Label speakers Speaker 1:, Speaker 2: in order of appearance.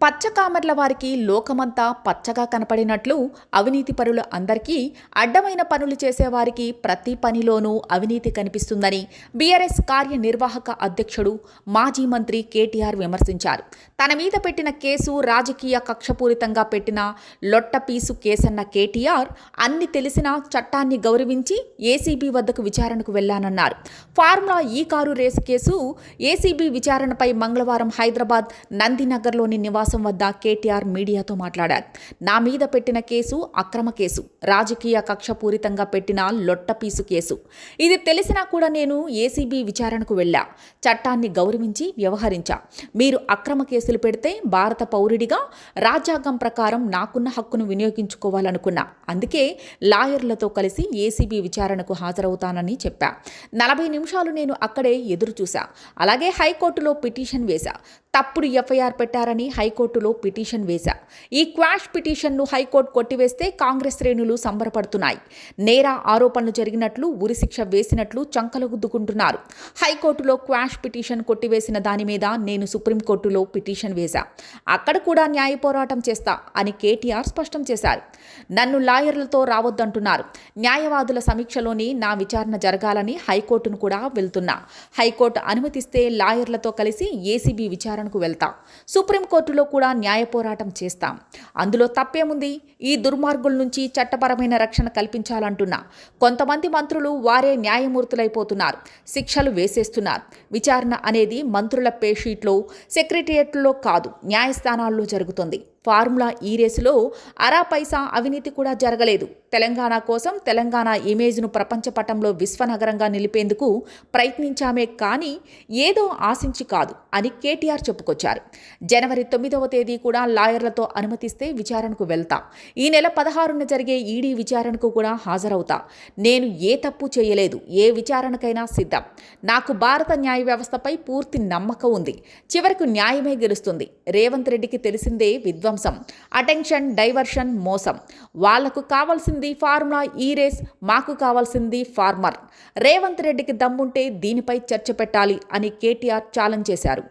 Speaker 1: పచ్చకామర్ల వారికి లోకమంతా పచ్చగా కనపడినట్లు అవినీతి పరులు అందరికీ అడ్డమైన పనులు చేసేవారికి ప్రతి పనిలోనూ అవినీతి కనిపిస్తుందని బీఆర్ఎస్ కార్యనిర్వాహక అధ్యక్షుడు మాజీ మంత్రి కేటీఆర్ విమర్శించారు. తన మీద పెట్టిన కేసు రాజకీయ కక్షపూరితంగా పెట్టిన లొట్టపీసు కేసన్న కేటీఆర్ అన్ని తెలిసినా చట్టాన్ని గౌరవించి ఏసీబీ వద్దకు విచారణకు వెళ్ళానన్నారు formula E car race case ACB విచారణపై మంగళవారం హైదరాబాద్ నందినగర్లోని నివాస వద్ద కేటీఆర్ మీడియాతో మాట్లాడారు. నా మీద పెట్టిన కేసు అక్రమ కేసు. రాజకీయ కక్షపూరితంగా పెట్టిన లొట్టపీసు కేసు. ఇది తెలిసినా కూడా నేను ఏసీబీ విచారణకు వెళ్ళా. చట్టాన్ని గౌరవించి వ్యవహరించా. మీరు అక్రమ కేసులు పెడితే భారత పౌరుడిగా రాజ్యాంగం ప్రకారం నాకున్న హక్కును వినియోగించుకోవాలనుకున్నా. అందుకే లాయర్లతో కలిసి ఏసీబీ విచారణకు హాజరవుతానని చెప్పా. నలభై నిమిషాలు నేను అక్కడే ఎదురు చూశా అలాగే హైకోర్టులో పిటిషన్ వేశా. తప్పుడు ఎఫ్ఐఆర్ పెట్టారని హైకోర్టు హైకోర్టులో పిటిషన్ వేశా. ఈ క్వాష్ పిటిషన్ను హైకోర్టు కొట్టివేస్తే కాంగ్రెస్ శ్రేణులు సంబరపడుతున్నాయి. నేర ఆరోపణలు జరిగినట్లు ఉరిశిక్ష వేసినట్లు చంకలు గుద్దుకుంటున్నారు హైకోర్టులో క్వాష్ పిటిషన్ కొట్టివేసిన దాని మీద నేను సుప్రీంకోర్టులో పిటిషన్ వేశా. అక్కడ కూడా న్యాయ పోరాటం చేస్తా అని కేటీఆర్ స్పష్టం చేశారు. నన్ను లాయర్లతో రావద్దంటున్నారు. న్యాయవాదుల సమీక్షలోని నా విచారణ జరగాలని హైకోర్టును కూడా వెళ్తున్నా. హైకోర్టు అనుమతిస్తే లాయర్లతో కలిసి ఏసీబీ విచారణకు వెళ్తా. సుప్రీంకోర్టులో కూడా న్యాయ పోరాటం చేస్తాం. అందులో తప్పేముంది? ఈ దుర్మార్గుల నుంచి చట్టపరమైన రక్షణ కల్పించాలంటున్నా. కొంతమంది మంత్రులు వారే న్యాయమూర్తులైపోతున్నారు. శిక్షలు వేసేస్తున్నారు. విచారణ అనేది మంత్రుల పేషీట్లో సెక్రటరియట్లో కాదు న్యాయస్థానాల్లో జరుగుతుంది. ఫార్ములా ఈ రేసులో అరా పైసా అవినీతి కూడా జరగలేదు. తెలంగాణ కోసం తెలంగాణ ఇమేజ్ను ప్రపంచ పటంలో విశ్వనగరంగా నిలిపేందుకు ప్రయత్నించామే కానీ ఏదో ఆశించి కాదు అని కేటీఆర్ చెప్పుకొచ్చారు. జనవరి తొమ్మిదవ తేదీ కూడా లాయర్లతో అనుమతిస్తే విచారణకు వెళ్తా. ఈ నెల పదహారున జరిగే ఈడీ విచారణకు కూడా హాజరవుతా. నేను ఏ తప్పు చేయలేదు ఏ విచారణకైనా సిద్ధం. నాకు భారత న్యాయ వ్యవస్థపై పూర్తి నమ్మకం ఉంది. చివరకు న్యాయమే గెలుస్తుంది. రేవంత్ రెడ్డికి తెలిసిందే విధ్వంసం అటెన్షన్ డైవర్షన్ మోసం. వాళ్ళకు కావాల్సింది ఫార్ములా ఈ రేస్ మాకు కావాల్సింది ఫార్మర్. రేవంత్ రెడ్డికి దమ్ముంటే దీనిపై చర్చ పెట్టాలి అని కేటీఆర్ ఛాలెంజ్ చేశారు.